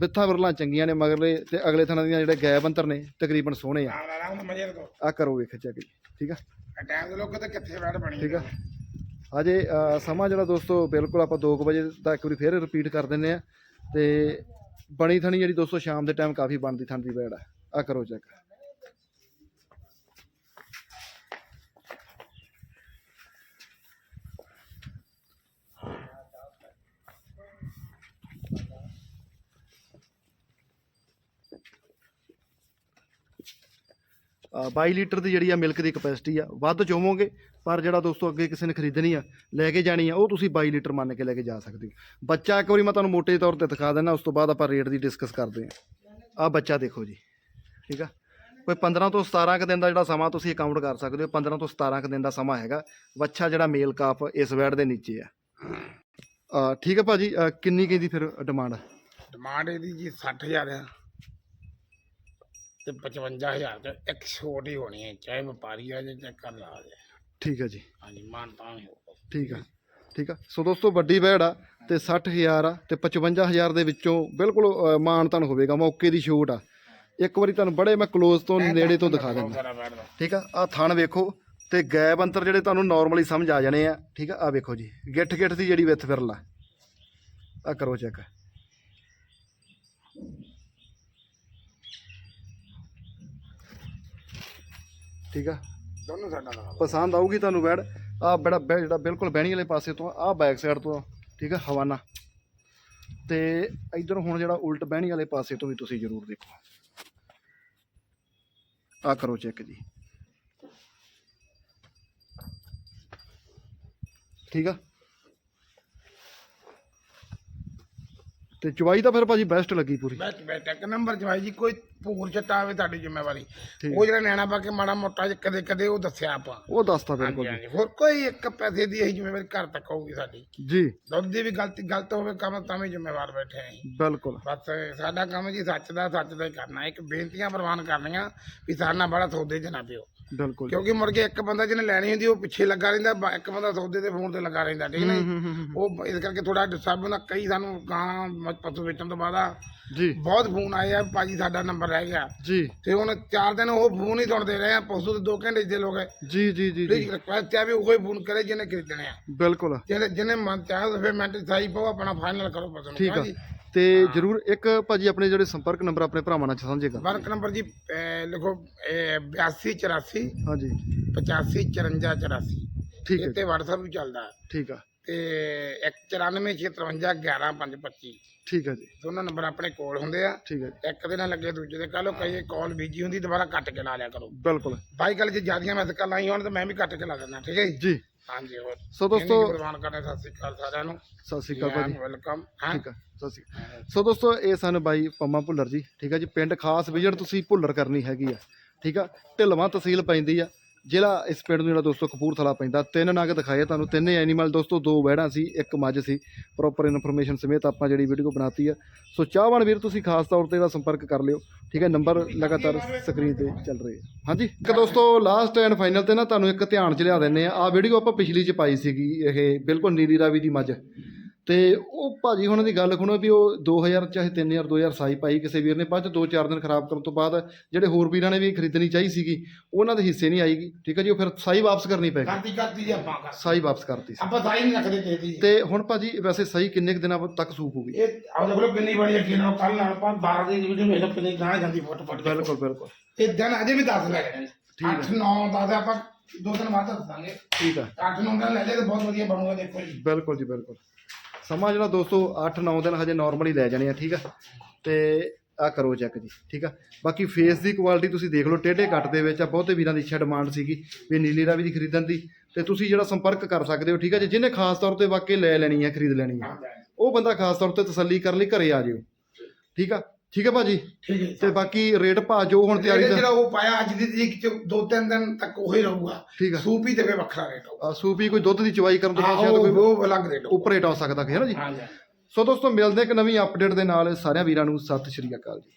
ਬਿੱਥਾਂ ਵਰਲਾਂ ਚੰਗੀਆਂ ਨੇ ਮਗਰਲੇ ਤੇ ਅਗਲੇ ਥਣਾਂ ਦੀਆਂ ਜਿਹੜੇ ਗੈਬ ਅੰਤਰ ਨੇ ਤਕਰੀਬਨ ਸੋਹਣੇ ਆ। ਆ ਕਰੋ। ਵੇਖ ਚੱਕ ਜੀ ਠੀਕ ਆ? ਟਾਈਮ ਦੇ ਲੋਕ ਤੇ ਕਿੱਥੇ ਬੈਠ ਬਣੀ ਠੀਕ ਆ? ਅਜੇ ਸਮਾਂ ਜਿਹੜਾ ਦੋਸਤੋ ਬਿਲਕੁਲ ਆਪਾਂ 2 ਵਜੇ ਦਾ ਇੱਕ ਵਾਰੀ ਫੇਰ ਰਿਪੀਟ ਕਰ ਦਿੰਨੇ ਆ। ਤੇ ਬਣੀ ਥਣੀ ਜਿਹੜੀ ਦੋਸਤੋ ਸ਼ਾਮ ਦੇ ਟਾਈਮ ਕਾਫੀ ਬਣਦੀ ਥਣ ਦੀ ਬੈੜ ਆ। ਆ ਕਰੋ ਚੈੱਕ। 22 ਲੀਟਰ ਦੀ ਜਿਹੜੀ ਆ ਮਿਲਕ ਦੀ ਕਪੈਸਿਟੀ ਆ ਵੱਧ ਚੋਵੋਗੇ ਪਰ ਜਿਹੜਾ ਦੋਸਤੋ ਅੱਗੇ ਕਿਸੇ ਨੇ ਖਰੀਦਣੀ ਆ ਲੈ ਕੇ ਜਾਣੀ ਆ ਉਹ ਤੁਸੀਂ 22 ਲੀਟਰ ਮੰਨ ਕੇ ਲੈ ਕੇ ਜਾ ਸਕਦੇ ਹੋ। ਬੱਚਾ ਇੱਕ ਵਾਰੀ ਮੈਂ ਤੁਹਾਨੂੰ ਮੋਟੇ ਤੌਰ ਤੇ ਦਿਖਾ ਦਿੰਦਾ ਉਸ ਤੋਂ ਬਾਅਦ ਆਪਾਂ ਰੇਟ ਦੀ ਡਿਸਕਸ ਕਰਦੇ ਹਾਂ ਆ ਬੱਚਾ ਦੇਖੋ ਜੀ ਠੀਕ ਆ? ਕੋਈ 15 ਤੋਂ 17 ਕੁ ਦਿਨ ਦਾ ਜਿਹੜਾ ਸਮਾਂ ਤੁਸੀਂ ਅਕਾਊਂਟ ਕਰ ਸਕਦੇ ਹੋ 15 ਤੋਂ 17 ਕੁ ਦਿਨ ਦਾ ਸਮਾਂ ਹੈਗਾ। ਬੱਚਾ ਜਿਹੜਾ ਮੇਲ ਕਾਪ ਇਸ ਵੈਡ ਦੇ ਨੀਚੇ ਆ। ਠੀਕ ਆ ਭਾਜੀ ਅ, ਕਿੰਨੀ ਕਹਿੰਦੀ ਫਿਰ ਡਿਮਾਂਡ ਡਿਮਾਂਡ ਇਹਦੀ ਜੀ 60000 ਆ। ਤੇ 55000 ਤੇ ਇੱਕ ਛੋਟ ਹੀ ਹੋਣੀ ਹੈ ਚਾਹੇ ਵਪਾਰੀ ਆ ਜਾਏ ਚਾਹੇ ਕਰ ਲਾ ਜਾਏ। ਠੀਕ ਹੈ ਜੀ। ਹਾਂਜੀ ਮਾਨ ਤਾਂ ਹੀ ਹੋਊਗਾ। ਠੀਕ ਆ ਠੀਕ ਆ ਸੋ ਦੋਸਤੋ ਵੱਡੀ ਵੈੜ ਆ ਤੇ 60000 ਆ ਤੇ 55000 ਦੇ ਵਿੱਚੋਂ ਬਿਲਕੁਲ ਅ, ਮਾਨਤਨ ਹੋਵੇਗਾ ਮੌਕੇ ਦੀ ਛੋਟ ਆ। ਇੱਕ ਵਾਰੀ ਤੁਹਾਨੂੰ ਬੜੇ ਮੈਂ ক্লোਜ਼ ਤੋਂ ਨੇੜੇ ਤੋਂ ਦਿਖਾ ਦਿੰਦਾ। ਸਾਰਾ ਠੀਕ ਆ ਆ ਥਣ ਵੇਖੋ ਤੇ ਗੈਪ ਅੰਤਰ ਜਿਹੜੇ ਤੁਹਾਨੂੰ ਨਾਰਮਲੀ ਸਮਝ ਆ ਜਾਣੇ ਆ। ਠੀਕ ਆ ਆ ਵੇਖੋ ਜੀ ਗਿੱਠ ਗਿੱਠ ਦੀ ਜਿਹੜੀ ਵਿੱਥ ਫਿਰਲਾ ਆ। ਕਰੋ ਚੈੱਕ ਠੀਕ ਆ? ਦੋਨੋਂ ਸਾਡਾ ਦਾ ਪਸੰਦ ਆਊਗੀ ਤੁਹਾਨੂੰ ਬੈਡ। ਆ ਬੜਾ ਜਿਹੜਾ ਬਿਲਕੁਲ ਬਹਿਣੀ ਵਾਲੇ ਪਾਸੇ ਤੋਂ ਆ ਬੈਕ ਸਾਈਡ ਤੋਂ ਠੀਕ ਆ ਹਵਾਨਾ। ਤੇ ਇਧਰ ਹੁਣ ਜਿਹੜਾ ਉਲਟ ਬਹਿਣੀ ਵਾਲੇ ਪਾਸੇ ਤੋਂ ਵੀ ਤੁਸੀਂ ਜ਼ਰੂਰ ਦੇਖੋ। ਆ ਕਰੋ ਚੈੱਕ ਜੀ। ਠੀਕ ਆ? ਤੇ ਚਵਾਈ ਤਾਂ ਫਿਰ ਭਾਜੀ ਬੈਸਟ ਲੱਗੀ ਪੂਰੀ। ਬੈਠ ਬੈਠ ਇੱਕ ਨੰਬਰ ਜਵਾਈ ਜੀ ਕੋਈ ਭੂਰ ਚਟਾ ਆਵੇ ਤੁਹਾਡੀ ਜ਼ਿੰਮੇਵਾਰੀ। ਠੀਕ। ਉਹ ਜਿਹੜਾ ਨਿਆਣਾ ਪਾ ਕੇ ਮਾੜਾ ਮੋਟਾ ਜਿਹਾ ਕਦੇ ਕਦੇ ਉਹ ਦੱਸਿਆ ਆਪਾਂ। ਉਹ ਦੱਸਤਾ ਬਿਲਕੁਲ ਹਾਂਜੀ ਹੋਰ ਕੋਈ ਇੱਕ ਪੈਸੇ ਦੀ ਇਹ ਜ਼ਿੰਮੇਵਾਰੀ ਘਰ ਤੱਕ ਹੋਊਗੀ ਸਾਡੀ। ਜੀ। ਦੁੱਧ ਦੀ ਵੀ ਗਲਤੀ ਗਲਤ ਹੋਵੇ ਕੰਮ ਤਾਂ ਵੀ ਜ਼ਿੰਮੇਵਾਰ ਬੈਠੇ ਆਂ ਜੀ। ਬਿਲਕੁਲ। ਬਸ ਸਾਡਾ ਕੰਮ ਜੀ ਸੱਚ ਦਾ ਸੱਚ ਦਾ ਹੀ ਕਰਨਾ। ਇੱਕ ਬੇਨਤੀਆਂ ਪ੍ਰਵਾਨ ਕਰਨੀਆਂ ਵੀ ਸਾਡੇ ਨਾਲ ਬੜਾ ਸੌਦੇ 'ਚ ਨਾ ਪਿਓ। ਬਿਲਕੁਲ। ਕਿਉਂਕਿ ਮੁਰਗੇ ਇੱਕ ਬੰਦਾ ਜਿਹਨੇ ਲੈਣੀ ਹੁੰਦੀ ਉਹ ਪਿੱਛੇ ਲੱਗਾ ਰਹਿੰਦਾ ਬਾ- ਇੱਕ ਬੰਦਾ ਸੌਦੇ ਦੇ ਫੋਨ ਤੇ ਲੱਗਾ ਰਹਿੰਦਾ ਠੀਕ ਨਹੀਂ? ਹੂੰ, ਉਹ ਇਸ ਕਰਕੇ ਥੋੜਾ ਡਿਸਟਰਬ ਹੁੰਦਾ ਕਈ ਸਾਨੂੰ ਗਾਂ ਮ- ਪਸ਼ੂ ਵੇਚਣ ਤੋਂ ਬਾਅਦ ਆ ਜੀ। ਬਹੁਤ ਫੋਨ ਆਏ ਆ ਭਾਜੀ ਸਾਡਾ ਨੰਬਰ ਰਹਿ ਗਿਆ। ਜੀ। ਤੇ ਹੁਣ ਚਾਰ ਦਿਨ ਉਹ ਫੋਨ ਹੀ ਸੁਣਦੇ ਰਹੇ ਆ ਪਸ਼ੂ ਤੇ 2 ਘੰਟੇ ਦੇ ਲੋਕ ਜੀ ਜੀ ਜੀ ਜੀ। ਰਿਕੁਐਸਟ ਹੈ ਵੀ ਉਹ ਫੋਨ ਕਰੇ ਜਿਹਨੇ ਖਰੀਦਣੇ ਆ। ਬਿਲਕੁਲ। ਜਿਹਨੇ ਜਿਹਨੇ ਮਨ ਚਾਹੇ ਤਾਂ ਫਿਰ ਮਿੰਟ ਸਾਈ ਪਾਓ ਆਪਣਾ ਫਾਈਨਲ ਕਰੋ ਪਸੰਦ ਠੀਕ ਆ। ਤੇ ਜਰੂਰ ਇੱਕ ਭਾਜੀ ਆਪਣੇ ਜਿਹੜੇ ਸੰਪਰਕ ਨੰਬਰ ਆਪਣੇ ਭਰਾਵਾਂ ਨਾਲ ਸਾਂਝੇ ਕਰ ਵਰਕ ਨੰਬਰ ਜੀ ਅਹ ਲਿਖੋ 82 84 ਹਾਂਜੀ। 85 54 84 ਠੀਕ ਹੈ ਇਹ ਤੇ WhatsApp ਵੀ ਚੱਲਦਾ ਠੀਕ ਆ। ਤੇ 194 11 25 ਠੀਕ ਆ ਜੀ। ਦੋਨੋਂ ਨੰਬਰ ਆਪਣੇ ਕੋਲ ਹੁੰਦੇ ਆ। ਠੀਕ ਹੈ ਜੀ, ਇੱਕ ਦੇ ਨਾਲ ਲੱਗੇ ਦੂਜੇ ਦੇ ਕੱਲ੍ਹ ਕਈ ਕਾਲ ਬੀਜੀ ਹੁੰਦੀ ਦੁਬਾਰਾ ਕੱਟ ਕੇ ਲਾ ਲਿਆ ਕਰੋ। ਬਿਲਕੁਲ। ਬਾਈ ਗੱਲ ਜੇ ਜਿਆਦੀਆਂ ਮੈਂ ਕੱਲ ਆਈ ਹੋਣ ਤਾਂ ਮੈਂ ਵੀ ਕੱਟ ਕੇ ਲਾ ਦਿੰਦਾ ਠੀਕ ਹੈ ਜੀ? ਜੀ। ਹਾਂਜੀ ਹੋਰ। ਸੋ ਦੋਸਤੋ ਪ੍ਰਵਾਨ ਕਰਨੇ ਸਤਿ ਸ੍ਰੀ ਅਕਾਲ ਸਾਰਿਆਂ ਨੂੰ। ਸਤਿ ਸ਼੍ਰੀ ਅਕਾਲ ਭਾਜੀ। ਵੈਲਕਮ ਠੀਕ ਆ। ਸਤਿ ਸ਼੍ਰੀ ਸੋ ਦੋਸਤੋ, ਇਹ ਸਨ ਬਾਈ ਪੰਮਾ ਭੁੱਲਰ ਜੀ, ਠੀਕ ਆ ਜੀ। ਪਿੰਡ ਖਾਸ ਵਿਜਿਟ ਤੁਸੀਂ ਭੁੱਲਰ ਕਰਨੀ ਹੈਗੀ ਆ, ਠੀਕ ਆ। ਢਿਲਵਾਂ ਤਹਿਸੀਲ ਪੈਂਦੀ ਆ। ਜ਼ਿਲ੍ਹਾ ਇਸ ਪਿੰਡ ਨੂੰ ਜਿਹੜਾ ਦੋਸਤੋ ਕਪੂਰਥਲਾ ਪੈਂਦਾ। ਤਿੰਨ ਨਗ ਦਿਖਾਏ ਤੁਹਾਨੂੰ, ਤਿੰਨੇ ਐਨੀਮਲ ਦੋਸਤੋ, ਦੋ ਵਹਿੜਾਂ ਸੀ, ਇੱਕ ਮੱਝ ਸੀ। ਪ੍ਰੋਪਰ ਇਨਫੋਰਮੇਸ਼ਨ ਸਮੇਤ ਆਪਾਂ ਜਿਹੜੀ ਵੀਡੀਓ ਬਣਾਤੀ ਆ। ਸੋ ਚਾਹਵਾਨ ਵੀਰ, ਤੁਸੀਂ ਖਾਸ ਤੌਰ ਤੇ ਇਹਦਾ ਸੰਪਰਕ ਕਰ ਲਿਓ, ਠੀਕ ਹੈ ਨੰਬਰ ਲਗਾਤਾਰ ਸਕਰੀਨ ਤੇ ਚੱਲ ਰਹੇ ਆ। ਹਾਂਜੀ, ਇੱਕ ਦੋਸਤੋ ਲਾਸਟ ਐਂਡ ਫਾਈਨਲ ਤੇ ਨਾ ਤੁਹਾਨੂੰ ਇੱਕ ਧਿਆਨ ਚ ਲਿਆ ਦਿੰਨੇ ਆ। ਆ ਵੀਡੀਓ ਆਪਾਂ ਪਿਛਲੀ ਚ ਪਾਈ ਸੀਗੀ, ਇਹ ਬਿਲਕੁਲ ਨੀਲੀ ਰਾਵੀ ਦੀ ਮੱਝ। ਤੇ ਉਹ ਭਾਜੀ ਉਹਨਾਂ ਦੀ ਗੱਲ ਸੁਣੋ ਵੀ ਉਹ 2000 ਚਾਹੇ 3000 2000 ਸਾਈ ਪਾਈ ਕਿਸੇ ਵੀਰ ਨੇ ਬਾਅਦ ਚ 2-4 ਦਿਨ ਖਰਾਬ ਕਰਨ ਤੋਂ ਬਾਅਦ ਜਿਹੜੇ ਹੋਰ ਵੀਰਾਂ ਨੇ ਵੀ ਖਰੀਦਣੀ ਚਾਹੀ ਸੀਗੀ ਉਹਨਾਂ ਦੇ ਹਿੱਸੇ ਨਹੀਂ ਆਈਗੀ। ਠੀਕ ਹੈ ਜੀ ਉਹ ਫਿਰ ਸਾਈ ਵਾਪਸ ਕਰਨੀ ਪੈ ਗਈ। ਕਰਤੀ ਕਰਤੀ ਜੀ ਆਪਾਂ ਕਰ ਸਾਈ ਵਾਪਸ ਕਰਤੀ ਸੀ। ਆਪਾਂ ਸਾਈ ਨਹੀਂ ਰੱਖਦੇ ਕਿਸੇ ਦੀ ਤੇ ਹੁਣ ਭਾਜੀ ਵੈਸੇ ਸਹੀ ਕਿੰਨੇ ਦਿਨਾਂ ਤੱਕ ਹੋਊਗੀ ਇਹ ਆਹ ਦੇਖ ਲਓ ਕਿੰਨੀ ਬੜੀ ਅੱਗੇ ਨਾਲ ਕੱਲ ਨਾਲ ਆਪਾਂ 12 ਦੀ ਵੀਡੀਓ ਵੇਖ ਲਓ ਕਿੰਨੀ ਗਾਂ ਜਾਂਦੀ ਫੁੱਟ ਫੁੱਟ। ਬਿਲਕੁਲ ਬਿਲਕੁਲ। ਇਹ ਦਿਨ ਅਜੇ ਵੀ 10 ਲੈ ਜਾਣੇ ਠੀਕ ਹੈ। 8 9 10 ਆਪਾਂ ਦੋ ਦਿਨ ਬਾਅਦ ਦੱਸ ਦਾਂਗੇ। ਠੀਕ ਆ 8 9 ਦਿਨ ਲੈ ਜਾਏ ਤਾਂ ਬਹੁਤ ਵਧੀਆ ਬਣੂਗਾ ਦੇਖੋ ਜੀ। ਬਿਲਕੁਲ ਜੀ ਬਿਲਕੁਲ। ਸਮਾਂ ਜਿਹੜਾ ਦੋਸਤੋ 8-9 ਦਿਨ ਹਜੇ ਨਾਰਮਲੀ ਲੈ ਜਾਣੇ ਆ, ਠੀਕ ਆ? ਤੇ ਆ ਕਰੋ ਚੈੱਕ ਜੀ, ਠੀਕ ਆ? ਬਾਕੀ ਫੇਸ ਦੀ ਕੁਆਲਿਟੀ ਤੁਸੀਂ ਦੇਖ ਲਓ, ਟੇਢੇ ਕੱਟ ਦੇ ਵਿੱਚ ਆ, ਬਹੁਤੇ ਵੀਰਾਂ ਦੀ ਇੱਛਾ ਡਿਮਾਂਡ ਸੀਗੀ ਵੀ ਨੀਲੀ ਰਾਵੀ ਦੀ ਖਰੀਦਣ ਦੀ। ਤੇ ਤੁਸੀਂ ਜਿਹੜਾ ਸੰਪਰਕ ਕਰ ਸਕਦੇ ਹੋ, ਠੀਕ ਆ ਜੀ? ਜਿਹਨੇ ਖਾਸ ਤੌਰ ਤੇ ਵਾਕਈ ਲੈ ਲੈਣੀ ਹੈ ਖਰੀਦ ਲੈਣੀ ਹੈ ਉਹ ਬੰਦਾ ਖਾਸ ਤੌਰ ਤੇ ਤਸੱਲੀ ਕਰਨ ਲਈ, ਘਰੇ ਆ ਜਿਓ, ਠੀਕ ਆ? ਠੀਕ ਆ ਭਾਜੀ? ਠੀਕ ਹੈ ਤੇ ਬਾਕੀ ਰੇਟ ਭਾ ਜੋ ਹੁਣ ਤਿਆਰੀ ਦਾ। ਜਿਹੜਾ ਉਹ ਪਾਇਆ ਅੱਜ ਦੀ ਤਰੀਕ ਚ ਦੋ ਤਿੰਨ ਦਿਨ ਤੱਕ ਉਹੀ ਰਹੂਗਾ। ਠੀਕ ਆ ਸੂਪ ਹੀ ਤੇ ਫਿਰ ਵੱਖਰਾ ਰੇਟ ਹੋਊਗਾ। ਆ, ਸੂਪੀ ਕੋਈ ਦੁੱਧ ਦੀ ਚਵਾਈ ਕਰਨ ਤੋਂ ਬਾਅਦ ਆਹੋ ਸ਼ਾਇਦ ਕੋਈ ਉਹ ਅਲੱਗ ਰੇਟ ਹੋਊਗਾ। ਉੱਪਰ ਰੇਟ ਆ ਸਕਦਾ ਹੈ ਨਾ ਜੀ? ਹਾਂਜੀ। ਸੋ ਦੋਸਤੋ ਮਿਲਦੇ ਇੱਕ ਨਵੀਂ ਅਪਡੇਟ ਦੇ ਨਾਲ। ਸਾਰਿਆਂ ਵੀਰਾਂ ਨੂੰ ਸਤਿ ਸ਼੍ਰੀ ਅਕਾਲ ਜੀ।